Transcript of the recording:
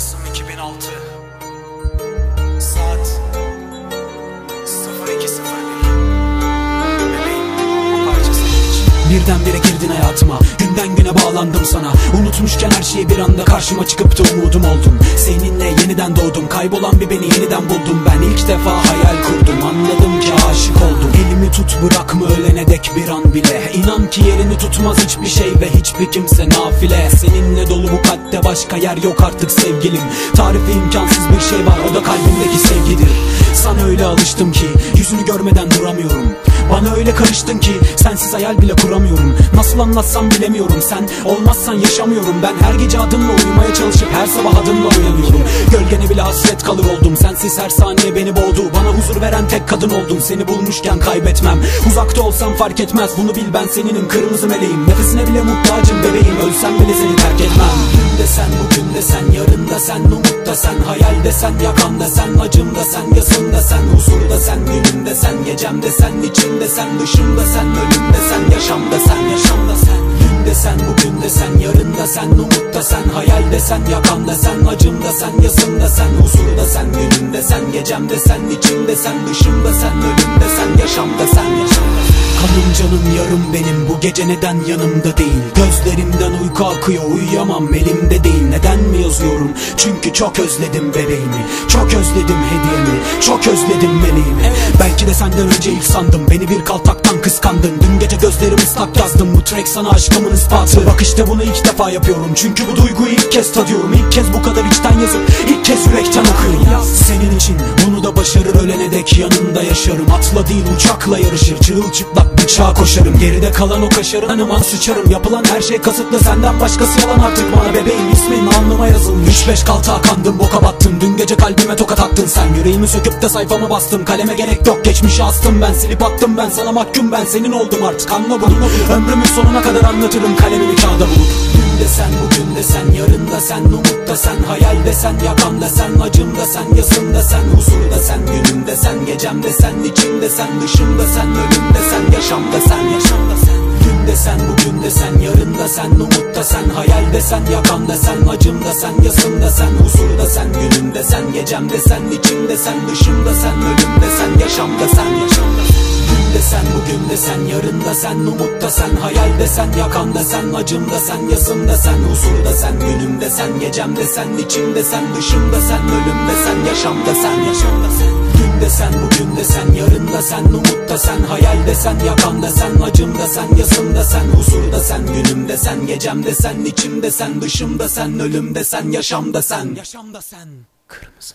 Kasım 2006 Saat 02.01 Bebeğim bu Birdenbire girdin hayatıma Günden güne bağlandım sana. Unutmuşken her şeyi bir anda karşıma çıkıp da umudum oldun Seninle yeniden doğdum Kaybolan bir beni yeniden buldum. Ben ilk defa hayal kurdum Anladım ki bırakma ölene dek bir an bile? İnan ki yerini tutmaz hiçbir şey ve hiçbir kimse nafile. Seninle dolu bu kalpte başka yer yok artık sevgilim. Tarifi imkansız bir şey var o da kalbimdeki sevgidir. Sana öyle alıştım ki yüzünü görmeden duramıyorum. Bana öyle karıştın ki sensiz hayal bile kuramıyorum. Nasıl anlatsam bilemiyorum sen olmazsan yaşamıyorum. Ben her gece adınla uyumaya çalışıp her sabah adınla uyanıyorum bile hasret kalır oldum. Sensiz her saniye beni boğdu. Bana huzur veren tek kadın oldum. Seni bulmuşken kaybetmem. Uzakta olsam fark etmez. Bunu bil ben seninim. Kırmızı meleğim. Nefesine bile muhtacım bebeğim. Ölsem bile seni terk etmem. Dün de sen bugün de sen. Yarın da sen umut da sen. Hayal de sen yakan da sen. Acım da sen yasın da sen. Huzur da sen günüm de sen. Gecem de sen içimde sen. Dışımda sen ölüm de sen. Yaşam da sen yaşam da sen. Dün de sen bugün de sen. Yarın da sen umut da sen Hayal de sen yakan da sen acım da sen yasın da sen Huzur da sen günüm de gecem de sen içimde sen dışımda sen ölüm de canım yarım benim bu gece neden yanımda değil? Gözlerimden uyku akıyor uyuyamam elimde değil. Neden mi yazıyorum? Çünkü çok özledim bebeğimi. Çok özledim hediyemi çok özledim meleğimi. Belki de senden önce ilk sandım beni bir kaltaktan kıskandın. Dün gece gözlerim ıslak yazdım bu track sana aşkımın ispatı. Bak işte bunu ilk defa yapıyorum çünkü bu duyguyu ilk kez tadıyorum. İlk kez bu kadar içten yazıp ilk kez yürekten okuyorum. Senin için bunu da başarır ölene dek yanında yaşarım. Atla değil uçakla yarışır çırılçıplak bıçağa koşarım Geride kalan o kaşarın hanıma sıçarım Yapılan her şey kasıtlı. Senden başkası yalan artık bana. Bebeğim ismin alnıma yazılmış. 3-5 kaltağa kandım boka battım. Dün gece kalbime tokat attın sen. Yüreğimi söküp de sayfama bastım. Kaleme gerek yok geçmişi astım. Ben Silip attım ben sana mahkum. Ben senin oldum artık anla bunu. Ömrümün sonuna kadar anlatırım. Kalemimi kağıda bulup De sen bugün de sen yarın da sen umut da sen Hayal de sen yakan da sen acım da sen yasın da sen Huzur da sen günüm de sen gecem de sen içimde sen dışımda sen ölüm de sen yaşam da sen yaşam da sen Dün de sen bugün de sen yarın da sen umut da sen Hayal de sen yakan da sen acım da sen yasın da sen Huzur da sen günüm de sen gecem de sen içimde sen dışımda sen ölüm de sen yaşam da sen yaşam da sen de sen bugün de sen yarın da sen umut da sen Hayal de sen yakan da sen acım da sen yasın da sen Huzur da sen günüm de sen gecem de sen içimde sen dışımda sen ölüm de sen yaşam da sen yaşam da sen Dün de sen bugün de sen yarın da sen umut da sen Hayal de sen yakan da sen acım da sen yasın da sen Huzur da sen günüm de sen gecem de sen içimde sen dışımda sen ölüm de sen yaşam da sen Yaşam da sen Kırmızı